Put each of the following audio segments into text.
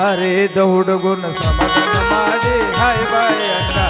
ಹರಿದ ಹುಡುಗನ ಸಮಾಧಾನ ಮಾಡಿ ಹಾಯ್ ಬಾಯ್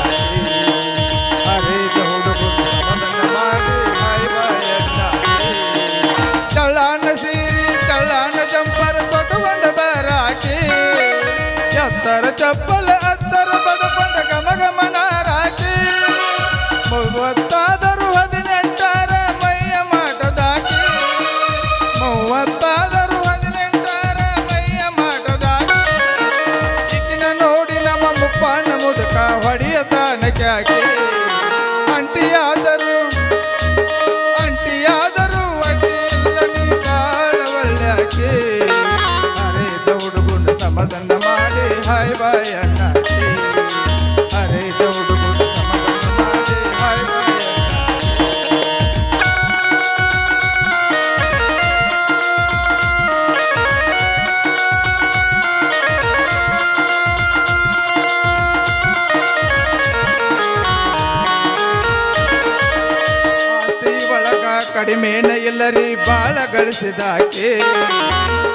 ಗಳಿಸಿದಾಕೆ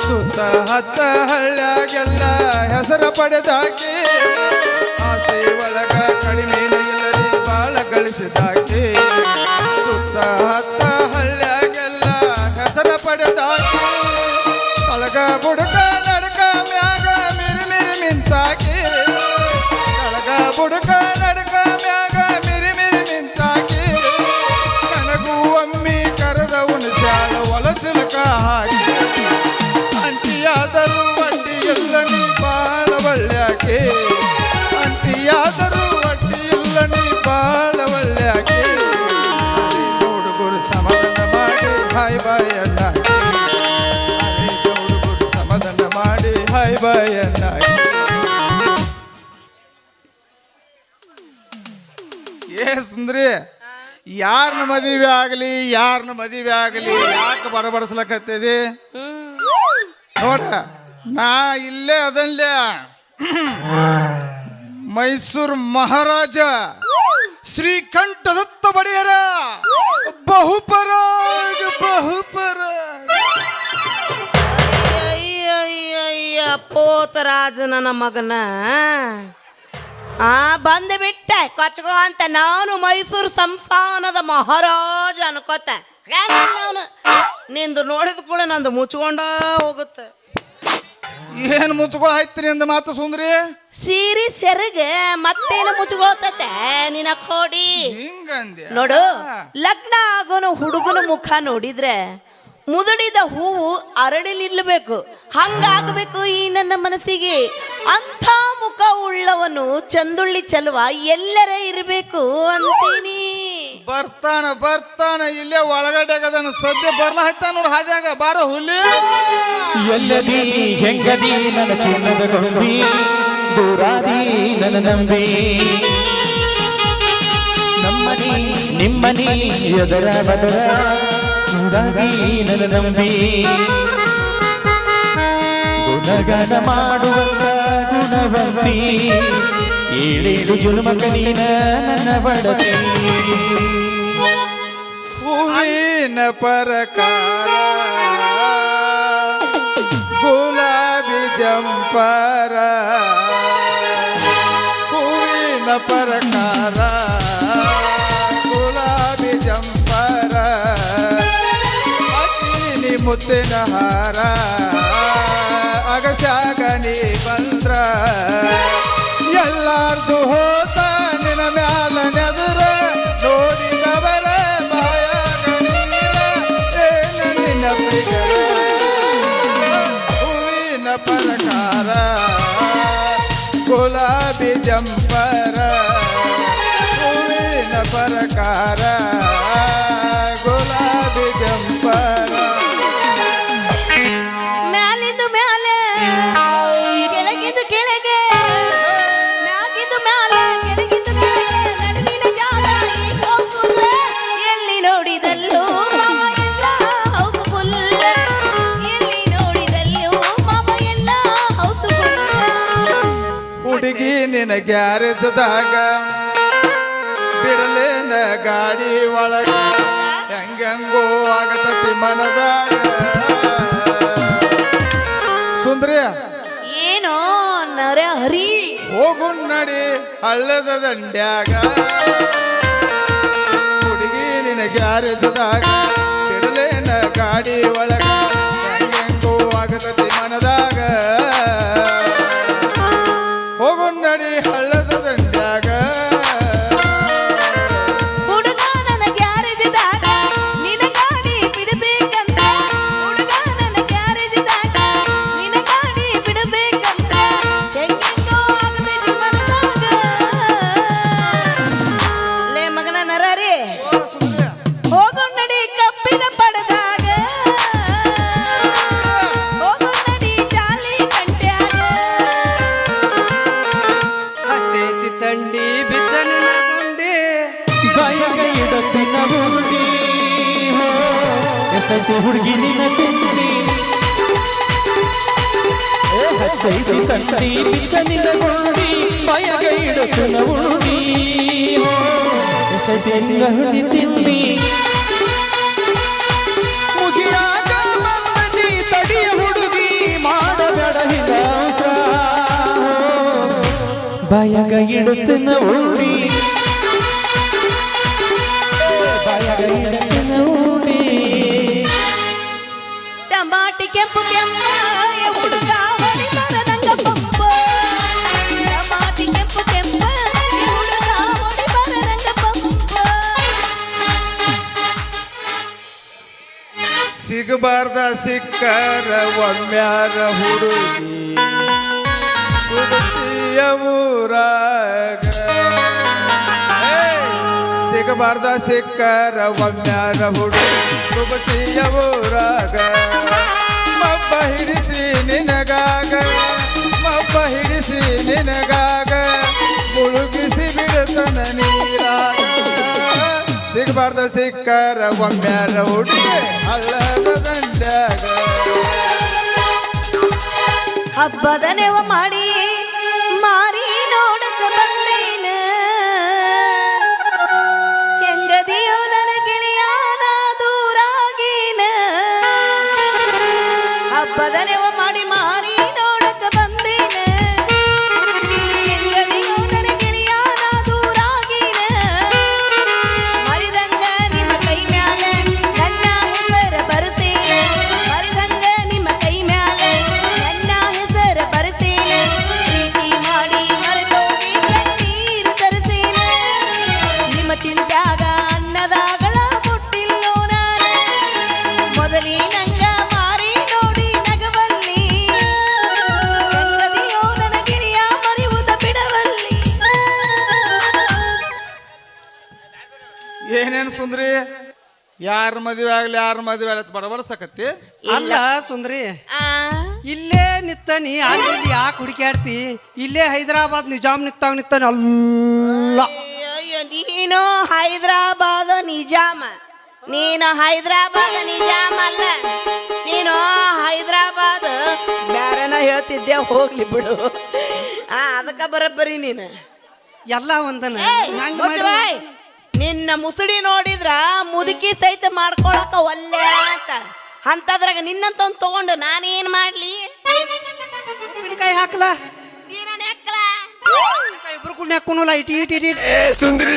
ಸುತ್ತ ಹತ್ತ ಹಳ್ಳ್ಯಾಗೆಲ್ಲ ಹೆಸರ ಪಡೆದಾಕೆ. ಆಸೆ ಒಳಗ ಕಡಿಮೆ ಬಾಳ ಗಳಿಸಿದಾಕೆ. ಯಾರನ್ನ ಮದುವೆ ಆಗಲಿ ಯಾರನ್ನ ಮದುವೆ ಆಗಲಿ, ಯಾಕೆ ಬಡಬಡಿಸ್ಲಕತ್ತಿದಿ ನೋಡ, ನಾ ಇಲ್ಲೇ ಅದನ್ಲೇ. ಮೈಸೂರು ಮಹಾರಾಜ, ಶ್ರೀಕಂಠದತ್ತ ಬಡಿಯರ ಬಹುಪರ ಬಹುಪರ ಅಯ್ಯಯ್ಯಯ್ಯ ನನ್ನ ಮಗನ. ಆ ಬಂದು ಬಿಟ್ಟೆ ಕೊಚ್ಕೋ ಅಂತ ನಾನು ಮೈಸೂರು ಸಂಸ್ಥಾನದ ಮಹಾರಾಜ ಅನ್ಕೋತ. ಅವನು ನಿಂದು ನೋಡಿದ ಕೂಡ ನಂದು ಮುಚ್ಕೊಂಡ ಹೋಗುತ್ತೆ. ಏನ್ ಮುಚ್ಕೊಳ್ತೀರಿ ಆಯ್ತ್ರಿ ಅಂದ ಮಾತು ಸುಂದ್ರಿ? ಸೀರಿ ಸೆರಗೆ ಮತ್ತೇನು ಮುಚ್ಕೊಳ್ತತೆ ನಿನ್ನ ಕೋಡಿ? ನೋಡು ಲಗ್ನ ಆಗೋನು ಹುಡುಗನ ಮುಖ ನೋಡಿದ್ರೆ ಮುದುಡಿದ ಹೂವು ಅರಳಿ ನಿಲ್ಲಬೇಕು. ಹಂಗಾಗಬೇಕು ಈ ನನ್ನ ಮನಸ್ಸಿಗೆ. ಅಂಥ ಮುಖ ಉಳ್ಳವನು ಚಂದುಳ್ಳಿ ಚಲುವ ಎಲ್ಲರ ಇರಬೇಕು ಅಂತೀನಿ. ಬರ್ತಾನ ಬರ್ತಾನ ಇಲ್ಲೇ ಒಳಗಡೆ ಅದನ್ನ ಸದ್ಯ ಬರ್ಲ ಹತ್ತಾನ ನೋಡ್ ಹಾದ್ಯಾಗ? ಬಾರ ಹುಲಿ. ಎಲ್ಲದಿ ಹೆಂಗದಿ ನನ್ನ ಚಿನ್ನದ ಗೊಂಬಿ ದೂರಾದಿ ನನ್ನ ನಂಬಿ. ನಮ್ಮನಿ ನಿಮ್ಮನಿ ಎದರ ಬದರ. ದೂರಾದಿ ನನ್ನ ನಂಬಿ. ಗುಣಗಾನ ಮಾಡುವಂತ ಗುಣವಂತಿ ಏಳೇಳು ಜುಲ್ಮಕ ನೀನ ನನ್ನ ಬಡತಿ. ಹೂವಿನ ಪರಕಾರ. ಗುಲಾಬಿ ಜಂಪರ. ಹೂವಿನ ಪರಕಾರ. ಗುಲಾಬಿ ಜಂಪರ. ಅಕ್ಕಿನಿ ಮುತ್ತಿನ ಹಾರ. ಅಗಸ್ಯಾಗ ನೀ ಬಂದ್ರ. ಎಲ್ಲಾರ್ದು ಹೋತ ನಿನ ಮ್ಯಾಲ ನೆದರ. ನೋಡಿದವರ ಬಾಯಾಗ ನಿನ್ನ ಹೂವಿನ ಪರಕಾರ ಗುಲಾಬಿ ಜಂಪರ. ಹೂವಿನ ಪರಕಾರ ಗ್ಯಾರೇಜ್ದಾಗ ಬಿಡಲೇನ ಗಾಡಿ ಒಳಗ? ಹೆಂಗಂಗೋ ಆಗತತಿ ಮನದಾಗ ಸುಂದ್ರಿ ಏನೋ ನರ ಹರಿ? ಹೋಗು ನಡಿ ಹಳ್ಳದ ದಂಡ್ಯಾಗ. ಹುಡುಗಿ ನಿನಗೆ ಯಾರಿಸದಾಗ ಬಿಡಲೇನ ಗಾಡಿ ಒಳಗ? ಹೆಂಗೋ ಆಗತತಿ ಮನದಾಗ ಎಷ್ಟೈತಿ ಹುಡುಗಿ ನಿನ್ನ ಏ ಹತ್ತೈತಿ ತಂಡಿ ಬಿಚ್ಚ ನಿನ್ನ ಬಾಯಾಗ ಇಡತ್ತಿನ ಹುಡುಗಿ. ಎಷ್ಟೈತಿ ನಿನ್ನ ಹುಡಿ ತಿಂದಿ. ತಡಿಯ ಹುಡುಗಿ ಬಾಯಾಗ ಇಡುತ್ತಿನ ಉಂಡಿ ಬಯಗ ಇಡುತ್ತಿನ ಹುಡುಗ. ಸಿಗಬಾರ್ದ ಸಿಕ್ಕರ ಒಮ್ಮ್ಯಾರ ಹುಡುಗಿ. ಹುಡುಗಿಯ ಊರಾಗ. ಏಯ್! ಸಿಗಬಾರ್ದ ಸಿಕ್ಕರ ಒಮ್ಮ್ಯಾರ ಹುಡುಗಿ. ಹುಡುಗಿಯ ಊರಾಗ. ಮಬ್ಬ ಹಿಡಿಸಿ ನಿನಗಾಗ ಮಬ್ಬ ಹಿಡಿಸಿ ನಿನಗಾಗ, ಮುಳುಗಿಸಿ ಬಿಡತನ ನೀರಾಗ. ಸಿಗಬಾರ್ದ ಸಿಕ್ಕರ ಒಮ್ಮ್ಯಾರ ಹುಡುಗಿ ಅಲ್ಲದ ದಂಡ್ಯಾಗ. ಹಬ್ಬದ ನೆವ ಮಾಡಿ ಮಾಡಿ ಮಾರಿ ಯಾರ ಮದುವೆ ಆಗ್ಲಿ ಯಾರ ಮದುವೆ ಆಗ್ಲಿ ಬಡಬಡ್ಸಕತ್ತಿ. ಅಲ್ಲ ಸುಂದ್ರಿ ಇಲ್ಲೇ ಇಲ್ಲೇ ನಿತ್ತನಿ ಅಲ್ಲಿ ಯಾಕೆ ಹುಡುಕ್ಯಾಡ್ತಿ? ಇಲ್ಲೇ ಹೈದರಾಬಾದ್ ನಿಜಾಮ್ ನಿತ್ತಾಗ ನಿತ್ತಾನೆ ಅಲ್ಲ. ನೀನು ಹೈದರಾಬಾದ್ ನಿಜಾಮ. ನೀನು ಹೈದರಾಬಾದ್ ನಿಜಾಮ ಅಲ್ಲ. ನೀನು ಹೈದರಾಬಾದ್ ಬ್ಯಾರೇನ ಹೇಳ್ತಿದ್ದೆ ಹೋಗ್ಲಿ ಬಿಡು. ಆ ಅದಕ್ಕ ಬರಬ್ಬರಿ ನೀನು. ಎಲ್ಲ ಒಂದನ. ನಿನ್ನ ಮುಸುಡಿ ನೋಡಿದ್ರ ಮುದುಕಿ ಸಹಿತ ಮಾಡ್ಕೊಳಕ ಒಲ್ಲೆ ಅಂತ. ಅಂತದ್ರಾಗ ನಿನ್ನಂತ ಒಂದ್ ತಗೊಂಡು ನಾನೇನ್ ಮಾಡ್ಲಿ? ಉಪ್ಪಿನಕಾಯಿ ಹಾಕಲ? ನೀರನ್ನ ಹಾಕ್ಲ? ಇಬ್ರು ಕುಣ್ಣ ಹಾಕೋನಲ್ಲ ಇಟಿ ಇಟಿ ಇಟಿ ಸುಂದ್ರಿ.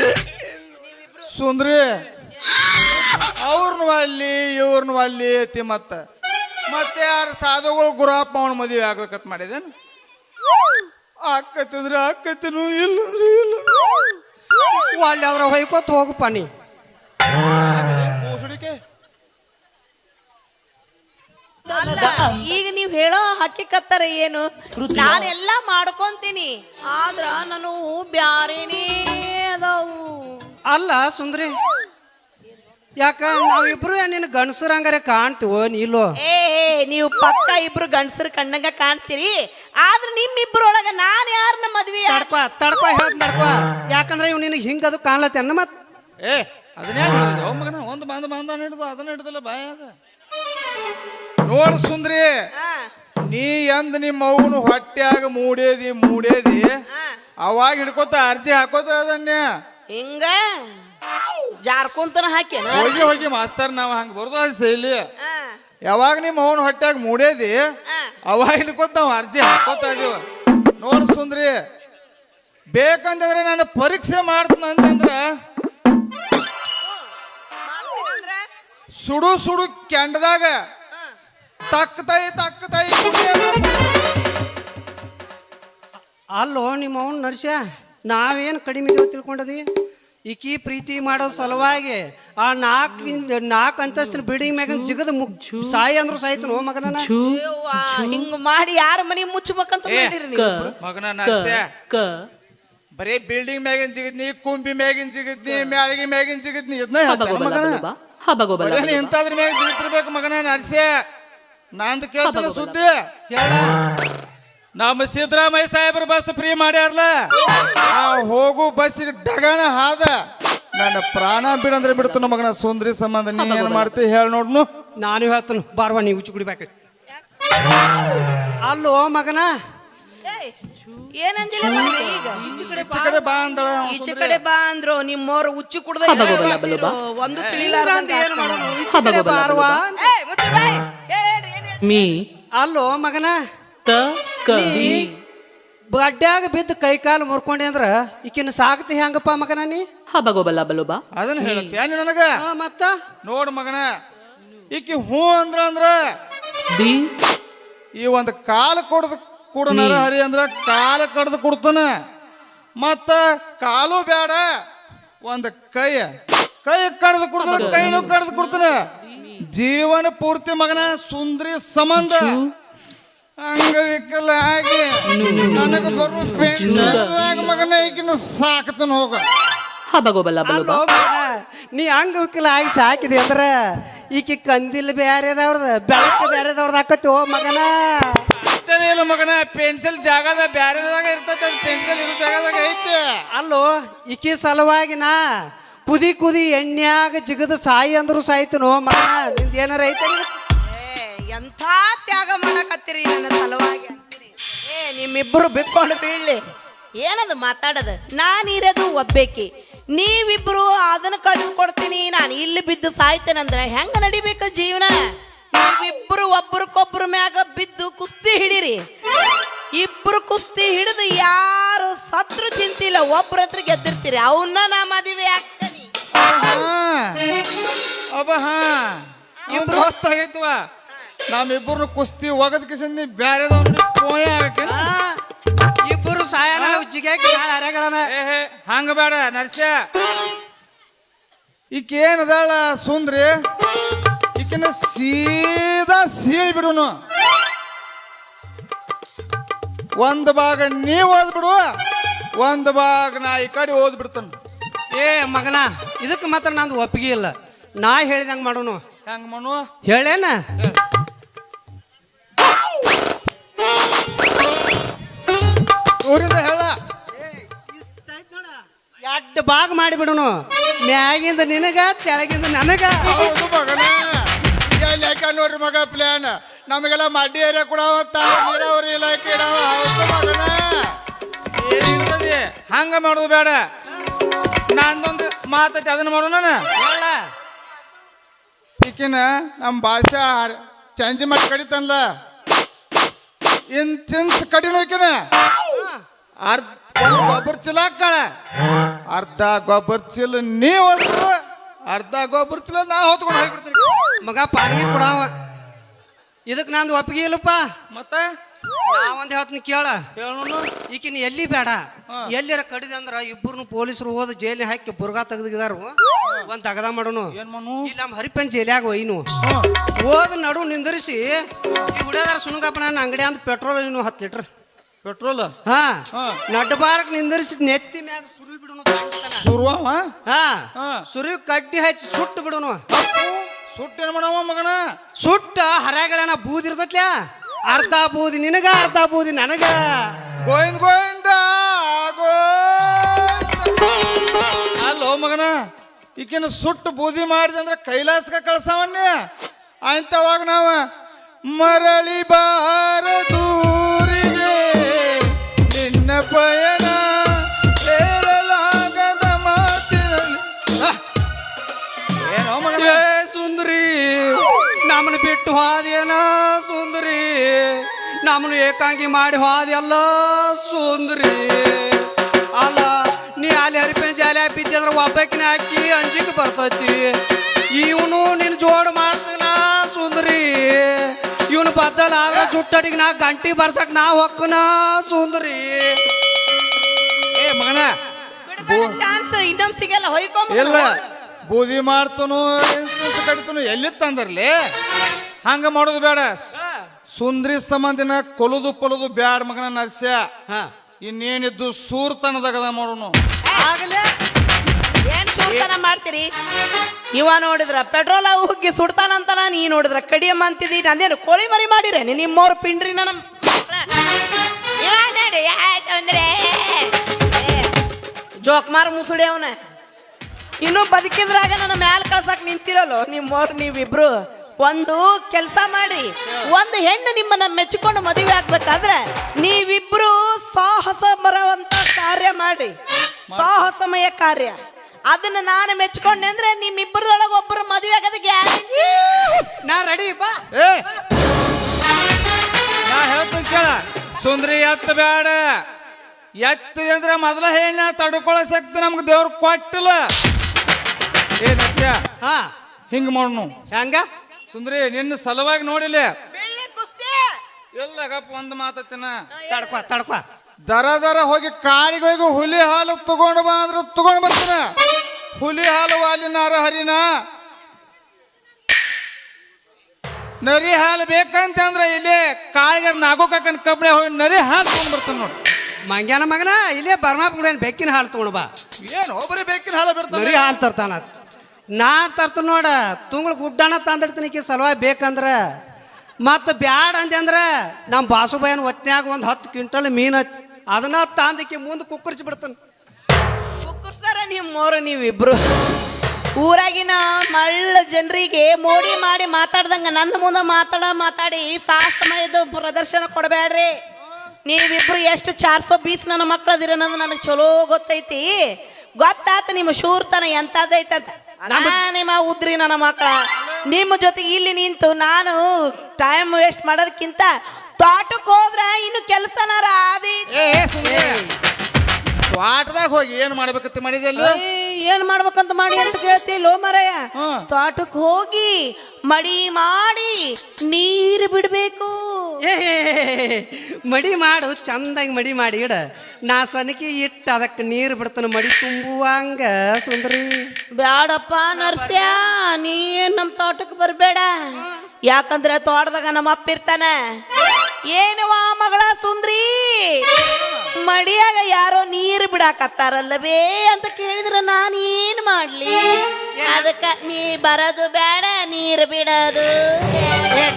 ಅವ್ರನ್ನ ಅಲ್ಲಿ ಇವ್ರನ್ನ ಅಲ್ಲಿ ಐತಿ ಮತ್ತ. ಮತ್ತೆ ಯಾರು ಸಾಧುಗಳು ಗುರಪ್ಪ ಅವನ ಮದುವೆ ಆಗ್ಬೇಕಂತ ಮಾಡಿದೇನು? ಆಕತ್ತಿದ್ರೆ ಆಕತ್ತಿನು ಇಲ್ಲ ಇಲ್ಲ. ಅಲ್ಲಿ ಅದ್ರ ಹೊಯ್ಕೋತ ಹೋಗಪ್ಪ ನೀ. ಈಗ ನೀವ್ ಹೇಳೋ ಹಕ್ಕಿಕತ್ತರ ಏನು? ನಾನೆಲ್ಲ ಮಾಡ್ಕೊಂತೀನಿ. ಆದ್ರ ನಾನು ಬ್ಯಾರೇನೇ ಅದಾವು. ಅಲ್ಲ ಸುಂದ್ರಿ. ಯಾಕ ನಾವಿಬ್ರು ನಿನ್ನ ಗಂಡಸರಂಗಾರೆ ಕಾಣ್ತೀವೋ ನೀಲೋ? ಏ ಏ, ನೀವು ಪಕ್ಕ ಇಬ್ರು ಗಂಡಸರು ಕಣ್ಣಂಗ ಕಾಣ್ತೀರಿ? ಆದ್ರ ನಿಮ್ಮಿಬ್ಬರೊಳಗ ನಾನ್ ಯಾರನ್ನ ಮದ್ವೆ ತಡ್ಕೊ ತಡ್ಕೊ ಹೇಳ್ ನಡ್ಕೊ ಯಾಕಂದ್ರೆ ಇವ್ ನಿನಗೆ ಹಿಂಗದು ಕಾಣ್ಲತ್ತೆ ಅನ್ನ ಮತ್. ಏ ಅದನ್ನೇ ಹಿಡಿದ ಮಗನ ಒಂದು ಬಂದ ಬಂದ ಹಿಡಿದು ಅದನ್ನ ಹಿಡಿದಲ್ಲ ಬಾಯಾಗ ನೋಡು ಸುಂದ್ರಿ ನೀ ಎಂದ ನಿಮ್ಮ ಅವನು ಹೊಟ್ಯಾಗ ಮೂಡೇದಿ ಮೂಡೇದಿ. ಅವಾಗ ಹಿಡ್ಕೊತ ಅರ್ಜಿ ಹಾಕೋತ ಅದನ್ನ. ಹಿಂಗ? ಜಾರ್ಕೊಂತನ ಹಾಕಿ ಹೋಗಿ ಹೋಗಿ ಮಾಸ್ತರ್ ನಾವ್ ಹಂಗ ಬರ್ದು ಶೈಲಿ ಯಾವಾಗ ನಿಮ್ಮ ಅವನ ಹೊಟ್ಯಾಗ ಮೂಡೇದಿ ಆ. ಅವಾಗ ಹಿಡ್ಕೊತ ನಾವ್ ಅರ್ಜಿ ಹಾಕೋತ ಇದೀವ. ನೋಡ್ ಸುಂದ್ರಿ ಬೇಕಂತಂದ್ರೆ ನಾನು ಪರೀಕ್ಷೆ ಮಾಡ್ತೀನಿ ಅಂತಂದ್ರ ಸುಡು ಸುಡು ಕೆಂಡದಾಗ ತಕ್ಕ ತಾಯಿ ತಕ್ಕ ತಾಯಿ ಅಲ್ಲೋ ನಿಮ್ಮ ಅವ್ನ ನರ್ಸ್ಯ ನಾವೇನು ಕಡಿಮೆ ತಿಳ್ಕೊಂಡದಿ? ಈಕಿ ಪ್ರೀತಿ ಮಾಡೋ ಸಲುವಾಗಿ ಆ ನಾಲ್ಕು ನಾಲ್ಕು ಅಂತಸ್ತಿನ ಬಿಲ್ಡಿಂಗ್ ಮ್ಯಾಗ ಜಿಗದ ಮುಗ್ ಸಾಯಿ ಅಂದ್ರು ಸಾಯ್ತು ನೋ ಮಗನ ಹಿಂಗ್ ಮಾಡಿ ಯಾರ ಮನೆ ಮುಚ್ಚಬೇಕಂತ ಮಗನ ಬರೀ ಬಿಲ್ಡಿಂಗ್ ಮ್ಯಾಗಿನ ಸಿಗದ್ನಿ ಕುಂಬಿ ಮ್ಯಾಗಿನ ಸಿಗದ್ನಿ ಮ್ಯಾಳಿಗೆ ಮ್ಯಾಗಿನ ಸಿಗದ್ನಿ ಇದನ್ನ ಇಂಥದ್ರ ಮ್ಯಾಗ ಜಿಗಿತಿರ್ಬೇಕು ಮಗನ ನರ್ಸೆ ನಂದು ಕೇಳ್ತಾನ ಸುದ್ದಿ ಹೇಳ ನಮ್ಮ ಸಿದ್ದರಾಮಯ್ಯ ಸಾಹೇಬ್ರ ಬಸ್ ಫ್ರೀ ಮಾಡ್ಯಾರಲ್ಲ ಆ ಹೋಗು ಬಸ್ಸಿಗೆ ಡಗನ ಹಾದ. ನನ್ನ ಪ್ರಾಣ ಬಿಡಂದ್ರೆ ಬಿಡ್ತು ಮಗನ ಸುಂದ್ರಿ ಸಂಬಂಧ. ನೀ ಏನ್ ಮಾಡ್ತಿ ಹೇಳಿ ನೋಡ್ನು. ನಾನು ಹೇಳ್ತಾನು ಬಾರ್ವಾ ನೀವು ಉಚ್ಚು ಕುಡಿಬೇಕ. ಅಲ್ಲೋ ಮಗನ? ಏನಂದಿಲ್ಲ ಮಗನೇ ಈಗ? ಈಚೆ ಕಡೆ ಬಾ. ಅಂದಳ ಈಚೆ ಕಡೆ ಬಾ ಅಂದ್ರು ನಿಮ್ಮವ್ರು ಉಚ್ಚು ಕುಡ್ದ ಬಲುಬ ಒಂದು ತಿಳಿಲಾರ್ದಂತ ಏನು ಮಾಡೋದು ಈಚೆ ಕಡೆ ಹಬಗೋಬಲ ಬಾರ್ವಾ. ಏಯ್, ಮುಚ್ಚು ಬಾಯ್. ಹೇಳ್, ಹೇಳ್ರಿ, ಏನ್? ಮೀ. ಅಲ್ಲೋ ಮಗನ? ನೀ ಬಡ್ಡ್ಯಾಗ ಬಿದ್ದು ಕೈ ಕಾಲು ಮುರ್ಕೊಂಡೆ ಅಂದ್ರ ಈಕಿನ ಸಾಕ್ತಿ ಹೆಂಗಪ್ಪ ಮಗನ ನೀ? ಹಾ ಬಗೋಬಲ್ಲ ಬಲೋಬ ಅದನ್ನ ಹೇಳತ್ತೆ ನನಗ? ಆ, ಮತ್ತ? ನೋಡ್ ಮಗನ. ಈಕಿ ಹೂ ಅಂದ್ರ ಅಂದ್ರ ದಿ? ಈ ಒಂದು ಕಾಲು ಕೊಡದ ಕೂಡ ನರ ಹರಿ ಅಂದ್ರ ಕಾಲ ಕಡ್ದು ಕೊಡ್ತಾನ. ಮತ್ತ ಕಾಲು ಬೇಡ ಒಂದ್ ಕೈ. ಕೈ ಕಡ್ದು ಕೊಡ್ತಾನ ಕೈನು ಕಡ್ದು ಕೊಡ್ತಾನ. ಜೀವನ ಪೂರ್ತಿ ಮಗನ ಸುಂದ್ರಿ ಸಂಬಂಧ ಆಗಿ ನನಗೆ ಬರುವ ಪೆನ್ಷನ್ದಾಗ ಮಗನ ಈಗಿನ ಸಾಕತನ ಹೋಗ. ಹಬಗೋಬಲ್ಲ ನೀ ಹಂಗ ವಿಕಲ ಆಗಿ ಸಾಕಿದೆ ಅಂದ್ರ ಈಕೆ ಕಂದಿಲ್ ಬ್ಯಾರೆದವ್ರದ ಬೆಳಕ ಬ್ಯಾರೆದವ್ರದ ಆಕತಿ ಓ ಮಗನ. ಇಲ್ಲ ಮಗನ ಪೆನ್ಸಿಲ್ ಜಾಗದ ಬ್ಯಾರೆದಾಗ ಇರ್ತೈತೆ ಪೆನ್ಸಿಲ್ ಇರೋ ಜಾಗದಾಗ ಐತೆ. ಅಲ್ಲೋ ಈಕೆ ಸಲುವಾಗಿ ನಾ ಕುದಿ ಕುದಿ ಎಣ್ಣ್ಯಾಗ ಜಿಗದ ಸಾಯಿ ಅಂದ್ರು ಸಾಯ್ತನೋ ಮಗನ ನಿಂದ ಏನಾರ ಐತೆ ಎಂಥ ತ್ಯಾಗ ಮಾಡಕತ್ತೀರಿ ನನ್ನ ಸಲುವಾಗಿ. ಏ ನಿಮ್ಮಿಬ್ಬರು ಬಿಕ್ಕೊಂಡು ಬೀಳ್ಲಿ. ಏನದು ಮಾತಾಡೋದು? ನಾನು ಇರೋದು ಒಬ್ಬೇಕಿ. ನೀವಿಬ್ರು ಅದನ್ನು ಕಳೆದು ಕೊಡ್ತೀನಿ. ನಾನು ಇಲ್ಲಿ ಬಿದ್ದು ಸಾಯ್ತೇನಂದ್ರೆ ಹೆಂಗೆ ನಡಿಬೇಕು ಜೀವನ? ನೀವಿಬ್ರು ಒಬ್ರಕೊಬ್ರ ಮ್ಯಾಗ ಬಿದ್ದು ಕುಸ್ತಿ ಹಿಡೀರಿ. ಇಬ್ರು ಕುಸ್ತಿ ಹಿಡಿದು ಯಾರು ಸತ್ರು ಚಿಂತಿಲ್ಲ ಒಬ್ರ ಹತ್ರ ಗೆದ್ದಿರ್ತೀರಿ. ಅವನ್ನ ನಾ ಮದುವೆ ಆಗ್ತೀನಿ. ಹಾ ಇಬ್ರು ನಮ್ಮಿಬ್ಬರು ಕುಸ್ತಿ ಹೋಗದಕ್ಕೆ ಸಂದಿ ಬೇರೆ ಪೋಯ ಇಬ್ಬರು ಸಾಯನ ಜಿಗ್ಯಾಕಿ ನಾಳೆ ಅರೆಗಳನ. ಹಂಗ ಬೇಡ ನರ್ಸಿ ಈಕೇನ ಏನದಾಳ ಸುಂದ್ರಿ? ಈಕಿನ ಸೀದಾ ಸೀಳ್ ಬಿಡುನು. ಒಂದ್ ಭಾಗ ನೀ ಓದ್ಬಿಡು ಒಂದ್ ಭಾಗ ನಾ ಈ ಕಡೆ ಓದ್ಬಿಡ್ತಾನ. ಏ ಮಗನ ಇದಕ್ಕೆ ಮಾತ್ರ ನಂದು ಒಪ್ಪಿಗೆ ಇಲ್ಲ. ನಾ ಹೇಳಿದಂಗ ಮಾಡೋನು. ಹೆಂಗ ಮನು? ಹೇಳೇನ ಊರಿಂದ ಹೇಳ. ಎಡ್ ಬಾಗ್ ಮಾಡಿಬಿಡೋನು. ಮ್ಯಾಗಿಂದ ನಿನಗ, ತೆಳಗಿಂದ ನನಗ. ಹೌದು ಮಗನ. ಹಾಕ ನೋಡ್ರಿ ಮಗ ಪ್ಲಾನ್ ನಮಗೆಲ್ಲ ಮಡ್ಡಿ ಏರಿಯಾ ಕೂಡ ನೀರಾವರಿ ಇಲಾಖೆ ಹೌದು ಮಗನ. ಹಂಗ ಮಾಡೋದು ಬೇಡ. ನಾನೊಂದು ಮಾತೈತಿ ಅದನ್ನ ಮಾಡೋಣ ಈಕಿನ ನಮ್ಮ ಭಾಷೆ ಚೇಂಜ್ ಮಾಡಿ ಕಡಿತನ್ಲ ಇನ್ ಚಿನ್ಸ್ ಕಡಿನ ಈಕಿನ. ಅರ್ಧ ಗೊಬ್ಬರ ಚಲ ಅರ್ಧ ಗೊಬ್ಬರ ಚೀಲ ನೀ ಹೋದ್ರು ಅರ್ಧ ಗೊಬ್ಬರ ಚೀಲ ನಾ ಹೊತ್ಕೊಂಡು ಹೋಗ್ಬಿಡ್ತೀನಿ ಮಗ ಪಾನಿ ಕೊಡವ ಇದಕ್ಕೆ ನಂದು ಒಪ್ಪಿಗೆ ಇಲ್ಲಪ್ಪ. ಮತ್ತೆ? ನಾವೊಂದು ಒಂದ್ ಹೇಳ್ತೀನಿ ಕೇಳ ಹೇಳೋಣ ಈಕಿನ ಎಲ್ಲಿ ಬೇಡ. ಎಲ್ಲಿರ ಕಡಿದ ಅಂದ್ರ ಇಬ್ಬರನ್ನು ಪೊಲೀಸರು ಹೋದ ಜೈಲಿ ಹಾಕಿ ಬುರ್ಗಾ ತೆಗ್ದಿದಾರು. ಒಂದ್ ತಗದ ಮಾಡೋನು. ಇಲ್ಲಿ ನಮ್ಮ ಹರಿಪನ್ ಜೈಲ್ಯಾಗ ಒಯ್ನು. ಹೋದ ನಡು ನಿಂದರಿಸಿ ಹುಡಿಯೋದಾರ ನನ್ನ ಅಂಗಡಿ ಅಂತ ಪೆಟ್ರೋಲ್ ಇನ್ನು ಹತ್ತು ಲೀಟರ್ ಪೆಟ್ರೋಲ್? ಹಾ. ಹಾ. ನಡ್ಬಾರಕ್ ನಿಂದಿರಿಸಿ ನೆತ್ತಿ ಮ್ಯಾಗ ಸುರಿ ಬಿಡುನು ಸುರುವ ಸುರುವವ? ಹಾ. ಹಾ. ಸುರಿ ಕಡ್ಡಿ ಹಚ್ಚಿ ಸುಟ್ಟು ಬಿಡುನು. ಸುಟ್ಟೇನ್ ಮಾಡವ ಮಗನ? ಸುಟ್ಟ ಹರಗಳನ್ನ ಬೂದಿರ್ತತ್ಲ ಅರ್ಧ ಬೂದಿ ನಿನಗ ಅರ್ಧ ಬೂದಿ ನನಗ. ಗೋವಿಂದ ಗೋವಿಂದ ಗೋವಿಂದ. ಅಲ್ಲೋ ಮಗನ ಈಕಿನ ಸುಟ್ಟು ಬೂದಿ ಮಾಡಿದೆ ಅಂದ್ರೆ ಕೈಲಾಸಕ ಕಳ್ಸವನ್ನೇ? ಅಂತವಾಗ ನಾವ ಮರಳಿ ಬಾರ ದೂರಿಗೆ ನಿನ್ನ ಪಯಣ ಹೇಳಲಾಗದ ಮಾತಿನಲ್ಲಿ! ಏನೋ ಮಗನ? ಸುಂದರಿ ನಮ್ಮನ್ನ ಬಿಟ್ಟು ಹೋದೇನ ಸುಂದರಿ? ನಮ್ಮನ್ನು ಏಕಾಂಗಿ ಮಾಡಿ ಹೋದೆಲ್ಲ ಸುಂದರಿ? ಅಲ್ಲ ನೀ ಅಲ್ಲಿ ಹರಿಪಿನ ಜಾಲಿ ಬಿದ್ದಿದ್ರೆ ಒಬ್ಬಕ್ಕಿನ ಹಾಕಿ ಅಂಜಿಕ್ ಬರ್ತೈತಿ. ಸುಟ್ಟಡಿಗೆ ನಾ ಗಂಟಿ ಬರ್ಸಕ್ ನಾ ಹೊಕ್ಕನ ಸುಂದ್ರಿ. ಏ ಮಗನ ಚಾನ್ಸ್ ಸಿಗಲ್ಲ ಹೊಯ್ಕೊಂಬ ಇಲ್ಲ. ಬೂದಿ ಮಾಡ್ತನು ಇನ್ಸೂರೆನ್ಸ್ ಕಡಿತನು ಎಲ್ಲಿ ತಂದರ್ಲಿ ಹಂಗ ಮಾಡೋದು ಬೇಡ. ಸುಂದ್ರಿ ಸಂಬಂಧಿನ ಕೊಲುದು ಪೊಲುದು ಬ್ಯಾಡ ಮಗನ ನರ್ಸ್ಯ ಹಾ. ಇನ್ನೇನಿದ್ದು ಸೂರ್ತನದಾಗದ ಮಾಡೋನು ಆಗಲೇ? ಏನ್ ಸೂರ್ತನ ಮಾಡ್ತೀರಿ? ಇವ ನೋಡಿದ್ರ ಪೆಟ್ರೋಲ್ ಹುಗ್ಗಿ ಸುಡ್ತಾನಂತ ನೀ ನೋಡಿದ್ರ ಕಡಿಯಮ್ಮ ಅಂತಿದಿ, ನಂದೇನು ಕೋಳಿ ಮರಿ ಮಾಡಿರೆ ನಿಮ್ಮವ್ರ ಪಿಂಡ್ರಿ ನನ್ನ ಜೋಕ್ಮಾರ್ ಮುಸುಡಿ ಅವನ. ಇನ್ನು ಬದುಕಿದ್ರಾಗ ನನ್ನ ಮ್ಯಾಲ ಕಳ್ಸಕ್ ನಿಂತಿರಲ್ಲ? ನಿಮ್ಮವ್ರು ನೀವಿಬ್ರು ಒಂದು ಕೆಲಸ ಮಾಡಿ ಒಂದು ಹೆಣ್ಣು ನಿಮ್ಮನ್ನ ಮೆಚ್ಚಿಕೊಂಡು ಮದುವೆ ಆಗ್ಬೇಕಾದ್ರೆ ನೀವಿಬ್ರು ಸಾಹಸ ಬರುವಂತ ಕಾರ್ಯ ಮಾಡಿ ಸಾಹಸಮಯ ಕಾರ್ಯ. ಅದನ್ನ ನಾನು ಮೆಚ್ಕೊಂಡೆ ಅಂದ್ರೆ ನಿಮ್ಮಿಬ್ಬರದೊಳಗೆ ಒಬ್ಬರು ಮದುವೆ ಆಗೋದು ಗ್ಯಾರಂಟಿ ನಾ ರೆಡಿ ಬಾ. ಏ! ನಾ ಹೇಳ್ತೀನಿ ಕೇಳ. ಸುಂದ್ರಿ ಎತ್ತ ಬೇಡ ಎತ್ತಿದೆ ಅಂದ್ರೆ ಮೊದಲ ಹೇಳ ತಡ್ಕೊಳ್ಳೋ ಶಕ್ತಿ ನಮ್ಗೆ ದೇವ್ರು ಕೊಟ್ಟಿಲ್ಲ. ಏ ನರ್ಸ್ಯ ಹಾ. ಹಿಂಗ್ ಮಾಡೋನು. ಹೆಂಗ? ಸುಂದ್ರಿ ನಿನ್ನ ಸಲುವಾಗಿ ನೋಡಿಲ್ಲ ಬೆಳ್ಳಿ ಕುಸ್ತಿ. ಎಲ್ಲ ಗಪ್ಪ ಒಂದು ಮಾತತ್ತಿನ ತಡ್ಕೊ ತಡ್ಕೊ. ದರ ದರ ಹೋಗಿ ಕಾಳಿಗೆ ಹೋಗಿ ಹುಲಿ ಹಾಲು ತಗೊಂಡು ಬಾ ಅಂದ್ರೆ ತಗೊಂಡು ಬರ್ತೀನ. ಹುಲಿ ಹಾಲು ವಾಲಿನಾರ ಹರಿನ. ನರಿ ಹಾಲು ಬೇಕಂತ ಅಂದ್ರೆ ಇಲ್ಲಿ ಕಾಳಿಗೆ ನಾಗೋಕನ್ ಕಬ್ಬಣೆ ಹೋಗಿ ನರಿ ಹಾಲು ತಗೊಂಡ್ ಬರ್ತಾನೆ ನೋಡಿ. ಮಂಗ್ಯಾನ ಮಗನ ಇಲ್ಲೇ ಬರ್ಮಾಪ್ ಕೂಡ ಬೆಕ್ಕಿನ ಹಾಲು ತಗೊಂಡು ಬಾ. ಏನು ಒಬ್ಬರೇ ಬೆಕ್ಕಿನ ಹಾಲು ಬರ್ತಾನೆ ನರಿ ಹಾಲು ತರ್ತಾನ. ನಾ ತರ್ತ ನೋಡ ತುಂಗಳ ಗುಡ್ಡನ ತಂದಿಡ್ತೀನಿ ಕಿ ಸಲುವಾಗಿ ಬೇಕಂದ್ರೆ. ಮತ್ತು ಬ್ಯಾಡ ಅಂದೆ ಅಂದ್ರೆ ನಮ್ಮ ಬಾಸುಬಾಯನ ಹೊತ್ನ್ಯಾಗ ಒಂದು ಹತ್ತು ಕ್ವಿಂಟಲ್ ಮೀನ್ ಹತ್ತಿ ಅದನ್ನ ತಾಂದಿಕ್ಕೆ ಮುಂದೆ ಕುಕ್ಕರ್ಸಿ ಬಿಡ್ತಾನ. ಕುಕ್ಕರ್ಸಾರ ನಿಮ್ಮವ್ರು ನೀವಿಬ್ರು. ಊರಾಗಿನ ಮಳ್ಳ ಜನರಿಗೆ ಮೋಡಿ ಮಾಡಿ ಮಾತಾಡ್ದಂಗ ನನ್ನ ಮುಂದೆ ಮಾತಾಡ ಮಾತಾಡಿ ಸಾಹಸಮಯದ ಪ್ರದರ್ಶನ ಕೊಡಬೇಡ್ರಿ. ನೀವಿಬ್ರು ಎಷ್ಟು ಚಾರ್ಸೋ ಬೀಸ್ ನನ್ನ ಅನ್ನೋದು ನನಗೆ ಚಲೋ ಗೊತ್ತೈತಿ. ಗೊತ್ತಾತ ನಿಮ್ಮ ಶೂರ್ತನ ಎಂತದೈತ ನಾ ನಿಮ್ಮ ಉದ್ರಿ ನನ್ನ ಮಕ್ಕಳ. ನಿಮ್ಮ ಜೊತೆ ಇಲ್ಲಿ ನಿಂತು ನಾನು ಟೈಮ್ ವೇಸ್ಟ್ ಮಾಡೋದಕ್ಕಿಂತ ತೋಟಕ್ಕೆ ಹೋದ್ರೆ ಇನ್ನು ಕೆಲಸನಾರ ಆದಿ. ತೋಟದಾಗ ಹೋಗಿ ಏನ್ ಮಾಡ್ಬೇಕಂತ ಮಾಡಿದೆಲ್ಲ ಏನ್ ಮಾಡ್ಬೇಕಂತ ಮಾಡಿ ಅಂತ ಕೇಳ್ತಿ ಲೋ ಮರಯ್ಯ ತ್ವಾಟಕ್ಕೆ ತೋಟಕ್ ಹೋಗಿ ಮಡಿ ಮಾಡಿ ನೀರು ಬಿಡ್ಬೇಕು. ಏ ಮಡಿ ಮಾಡು ಚಂದಾಗಿ ಮಡಿ ಮಾಡಿ ಇಡ. ನಾ ಸನಕಿ ಇಟ್ಟು ಅದಕ್ಕೆ ನೀರು ಬಿಡ್ತಾನ ಮಡಿ ತುಂಬುವಂಗ ಸುಂದ್ರಿ. ಬ್ಯಾಡಪ್ಪ ನರ್ಸ್ಯಾ ನೀ ನಮ್ಮ ನಮ್ ತೋಟಕ್ಕೆ ಬರ್ಬೇಡ. ಯಾಕಂದ್ರೆ ತೋಟದಾಗ ನಮ್ಮ ಅಪ್ಪ ಇರ್ತಾನೆ. ಏನು ವಾ ಮಗಳ ಸುಂದ್ರಿ? ಮಡಿಯಾಗ ಯಾರೋ ನೀರು ಬಿಡಾಕತ್ತಾರಲ್ಲವೇ ಅಂತ ಕೇಳಿದ್ರ ನಾನು ಏನ್ ಮಾಡ್ಲಿ? ಅದಕ್ಕ ನೀ ಬರೋದು ಬೇಡ ನೀರು ಬಿಡೋದು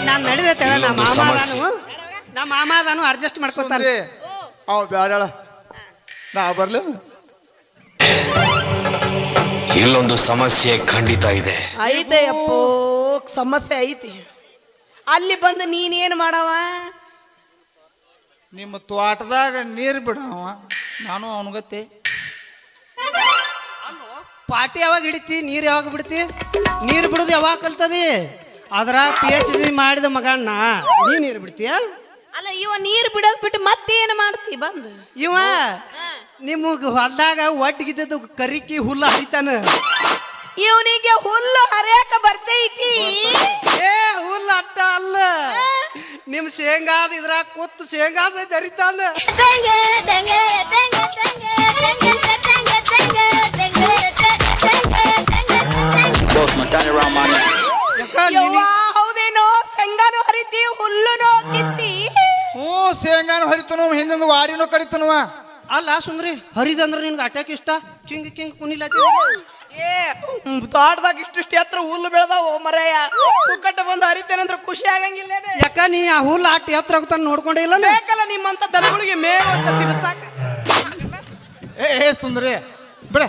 ನಾನು ನಡೆದೈತೆ ನಮ್ಮ ಮಾಮಾದಾನು. ನಮ್ಮ ಮಾಮದಾನು ಅಡ್ಜಸ್ಟ್ ಮಾಡ್ಕೊತಾರೆ ಅವ ಬ್ಯಾಡ ನಾ ಬರ್ಲಿ. ಇಲ್ಲೊಂದು ಸಮಸ್ಯೆ ಖಂಡಿತ ಇದೆ. ಐತೆ ಅಪ್ಪೋ ಸಮಸ್ಯೆ ಐತಿ. ಅಲ್ಲಿ ಬಂದು ನೀನೇನು ಮಾಡವ? ನಿಮ್ಮ ತೋಟದಾಗ ನೀರು ಬಿಡವ ನಾನು ಅವನಗತ್ತೆ. ಪಾಟಿ ಯಾವಾಗ ಹಿಡಿತಿ? ನೀರು ಯಾವಾಗ ಬಿಡ್ತಿ? ನೀರು ಬಿಡೋದು ಯಾವಾಗ ಕಲ್ತದಿ? ಅದರ ಪಿ ಎಚ್ ಡಿ ಮಾಡಿದ ಮಗಣ್ಣ ನೀ ನೀರು ಬಿಡ್ತೀಯ? ಅಲ್ಲ ಇವ ನೀರು ಬಿಡೋದ್ ಬಿಟ್ಟು ಮತ್ತೇನು ಮಾಡ್ತಿ ಬಂದು? ಇವ ನಿಮಗ್ ಹೊಲ್ದಾಗ ಒಟ್ಟಿಗಿದ್ದದ್ದು ಕರಿಕಿ ಹುಲ್ಲ ಹರಿತಾನ. ಇವನಿಗೆ ಹುಲ್ಲು ಹರಿಯಾಕ ಬರ್ತೈತಿ ಏ ಹುಲ್ಲ ಅಟ್ಟ ಅಲ್ಲ ನಿಮ್ ಶೇಂಗಾದ ಇದ್ರಾಗ ಕೂತ್ ಶೇಂಗಾ ಸಹಿತ ಹರಿತಾನ ಹೌದೇನೋ ಶೇಂಗಾನು ಹರಿತಿ ಹುಲ್ಲುನು ಕಿತ್ತಿ ಹ್ಞೂ ಶೇಂಗಾನು ಹರಿತನು ಹಿಂದಿಂದ ವಾರಿನೂ ಕಡಿತನವ ಅಲ್ಲ ಸುಂದ್ರಿ ಹರಿದಂದ್ರೆ ನಿನ್ಗೆ ಅಟ್ಯಾಕ್ ಇಷ್ಟ ಕಿಂಗ್ ಕಿಂಗ್ ಕುನಿಲ್ಲ ಏ ತೋಟದಾಗ ಇಷ್ಟಿಷ್ಟು ಎತ್ತರ ಹುಲ್ಲು ಬೆಳೆದಾವ ಮರಯ್ಯ. ಕುಕ್ಕಟ್ಟ ಬಂದು ಹರಿತೇನಂದ್ರೆ ಖುಷಿ ಆಗಂಗಿಲ್ಲ ಯಾಕ ನೀ ಆ ಹುಲ್ಲು ಆಟ ಎತ್ತರ ಹೋಗ್ತಾನೆ ನೋಡ್ಕೊಂಡೇ ಇಲ್ಲ ಬೇಕಲ್ಲ ನಿಮ್ಮಂತ ದನಗಳಿಗೆ ಮೇವು ಅಂತ ಏ ಏ ಸುಂದರಿ ಬಿಡ.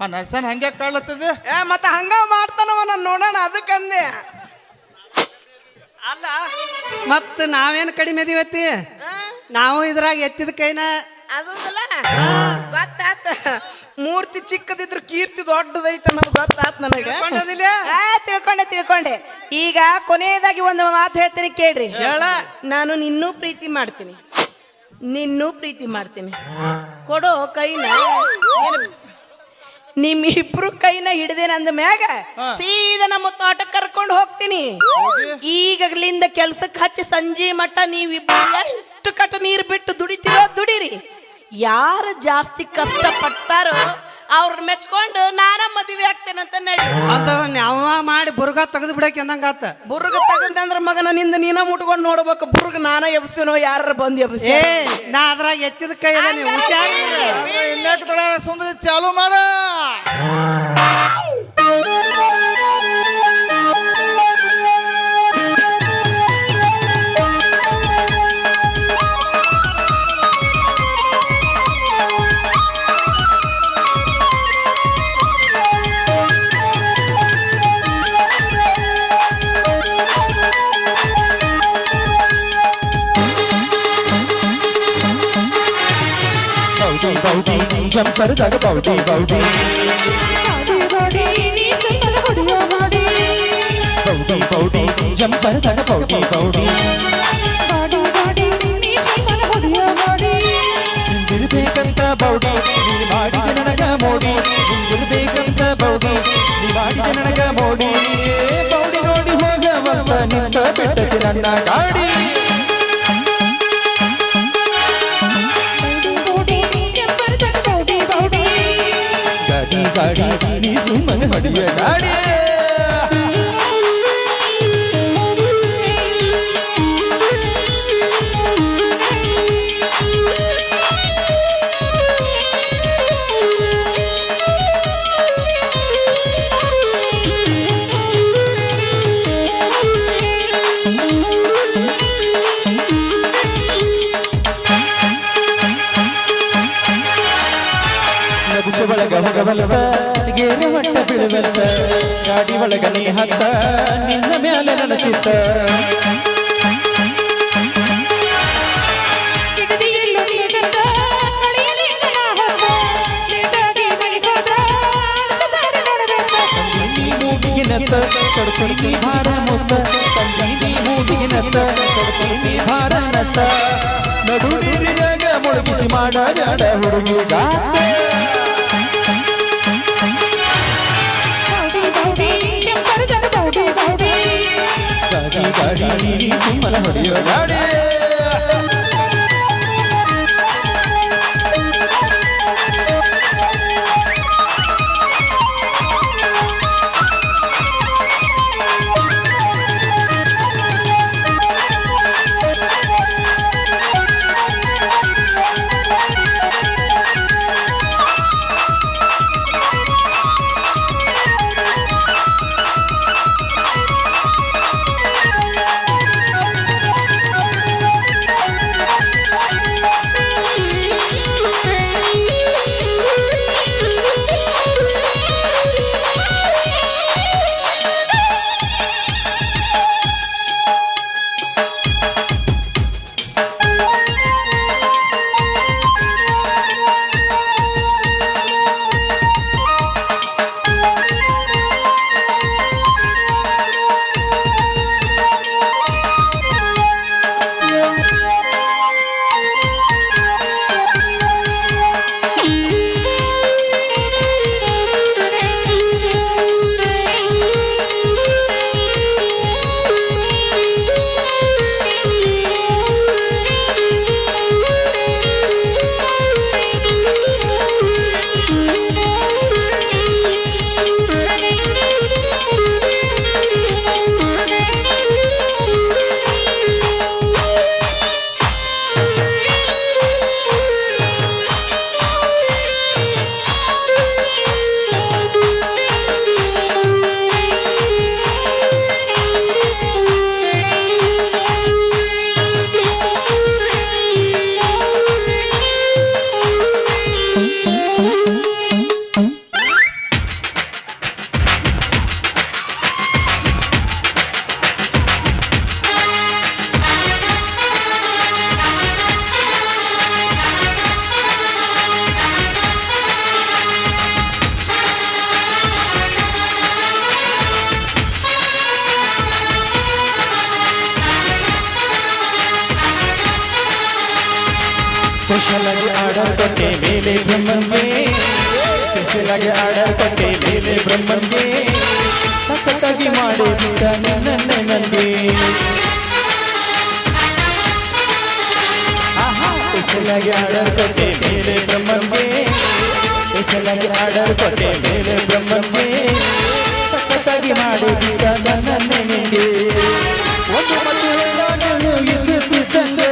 ಆ ನರ್ಸನ್ ಹಂಗೆ ಕಾಡ್ಲತ್ತದ ಏ ಮತ್ತ ಹಂಗ ಮಾಡ್ತಾನವ ನಾನು ನೋಡೋಣ ಅದಕ್ಕಂದೆ ಅಲ್ಲ. ಮತ್ತೆ ನಾವೇನ್ ಕಡಿಮೆ ಇದೀವತ್ತಿ ನಾವು ಇದ್ರಾಗ ಎತ್ತಿದ ಕೈನ ಅದು ಗೊತ್ತಾತ ಮೂರ್ತಿ ಚಿಕ್ಕದಿದ್ರು ಕೀರ್ತಿ ದೊಡ್ಡದೈತೆ ಅನ್ನೋದು ಗೊತ್ತಾತ್ ನನಗೆ. ಆ, ತಿಳ್ಕೊಂಡೆ ತಿಳ್ಕೊಂಡೆ. ಈಗ ಕೊನೆಯದಾಗಿ ಒಂದು ಮಾತು ಹೇಳ್ತೀನಿ ಕೇಳ್ರಿ. ಹೇಳ. ನಾನು ನಿನ್ನೂ ಪ್ರೀತಿ ಮಾಡ್ತೀನಿ. ನಿನ್ನೂ ಪ್ರೀತಿ ಮಾಡ್ತೀನಿ. ಕೊಡೋ ಕೈನ ಏನು? ಇಬ್ರು ಕೈನ ಹಿಡ್ದೇನ ಅಂದ ಮ್ಯಾಗ ಸೀದಾ ನಮ್ಮ ತೋಟ ಕರ್ಕೊಂಡು ಹೋಗ್ತೀನಿ. ಈಗಲಿಂದ ಕೆಲ್ಸಕ್ಕೆ ಹಚ್ಚಿ ಸಂಜೆ ಮಟ್ಟ ನೀವಿಬ್ರು ಎಷ್ಟು ಕಟ ನೀರು ಬಿಟ್ಟು ದುಡಿತೀರೋ ದುಡಿರಿ. ಯಾರು ಜಾಸ್ತಿ ಕಷ್ಟ ಪಡ್ತಾರೋ ಅವ್ರನ್ನ ಮೆಚ್ಕೊಂಡು ನಾನ ಮದುವೆ ಅಂತ ನಡಿ. ಅಂತದನ್ನ ಯಾವ ಮಾಡಿ ಬುರ್ಗ ತೆಗೆದು ಬಿಡಕ್ಕೆ ಅಂದಂಗಾತ ಬುರ್ಗ ತಗಂದಂದ್ರ ಮಗನ ನಿಂದ ನೀನ ಮುಟ್ಕೊಂಡು ನೋಡ್ಬೇಕು. ಬುರ್ಗ ನಾನ ಎಬ್ಸಿನೋ ಯಾರ ಬಂದ್ ಎಬ್ಸಿ ಏ ನಾ ಅದ್ರಾಗ ಎತ್ತಿದ ಕೈ ಹುಷಾರು ತಡ ಸುಂದರಿ ಚಾಲು ಮಾಡ. ಜಂಪರ್ದಾಗ ಬೌಡಿ ಬೌಡಿ ಬೌಡಿ ಬೌಡಿ ಜಂಪರ್ದಾಗ ಬೌಡಿ ಬೌಡಿ ಹಿಂದಿರ್ಬೇಕಂತ ಬೌಡಿ ನೀ ಮಾಡಿದ ನನಗ ಮೋಡಿ ಹಿಂದಿರ್ಬೇಕಂತ ಬೌಡಿ ನೀ ಮಾಡಿದ ನನಗ ಮೋಡಿ ಬೌಡಿ ನೋಡಿ ಹೋಗವಂತ ನಿಂತ ಬಿಟ್ಟತಿ ನನ್ನ ಗಾಡಿ ಗಾಡಿ ಗಾಡಿ ನೀ ಸುಮ್ಮನೆ ಹೊಡಿಯ ನಡು ನೀರಿನಾಗ ಮುಳುಗಿಸಿ ಮಾಡ ಜಾಡ ಹುಡುಗಿ ಗಾತ ಗಾಡಿ ಗಾಡಿ ನೀ ಸುಮ್ಮನೆ ಹೊಡೆಯೋ ಗಾಡಿ ಸ್ಪೆಷಲಾಗಿ ಆರ್ಡರ್ ಕೊಟ್ಟೆ ಮೇಲೆ ಬ್ರಹ್ಮನ್ಗೆ ಸ್ಪೆಷಲಾಗಿ ಆರ್ಡರ್ ಕೊಟ್ಟೆ ಮೇಲೆ ಬ್ರಹ್ಮನ್ಗೆ ಸಖತ್ತಾಗಿ ಮಾಡಿ ಬಿಟ್ಟ ನನ್ನ ನನಗೆ ಸ್ಪೆಷಲಾಗಿ ಆರ್ಡರ್ ಕೊಟ್ಟೆ ಮೇಲೆ ಬ್ರಹ್ಮನ್ಗೆ ಸ್ಪೆಷಲಾಗಿ ಆರ್ಡರ್ ಕೊಟ್ಟೆ ಮೇಲೆ ಬ್ರಹ್ಮನ್ಗೆ ಸಖತ್ತಾಗಿ ಮಾಡಿ ಬಿಟ್ಟ ನನ್ನ ನನಗೆ ಒಂದು ಮತ್ತು ನಾನು ಇದ್ದಿದ್ದಂತೆ ಒಂದು